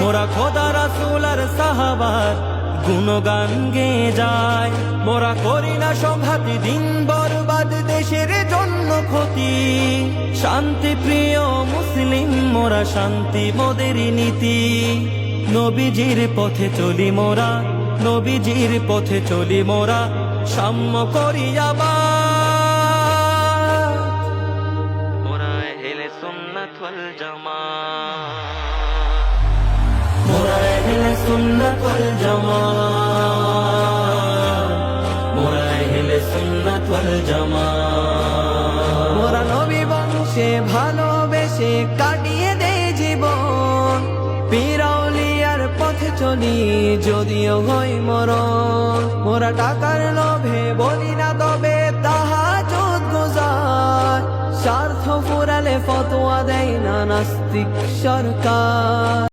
মোরা খোদা রাসূল আর সাহাবার গুণগান গে যায়। মোরা করি না সংঘাতি, দিন বরবাদ, দেশের জন্য ক্ষতি। শান্তি প্রিয় মুসলিম, মোরা শান্তি মোদের নীতি। নবীজির পথে চলি মোরা, নবীজির পথে চলি মোরা, সাম্য করি আবার। মোরা এহলে সুন্নাত ওয়াল সুন্নাত জামাত। মোরা এহলে সুন্নাত জামাত। মোরা নবী বংশে ভালোবেসে কাটিয়ে দে জীবন। পিরাউলিয়ার পথে চলি, যদিও হই মরণ। মোরা টাকার লোভে বলি না তবে তাহা চোদ গোজার। স্বার্থ ফুরালে ফতোয়া দেয় না নাস্তিক সরকার।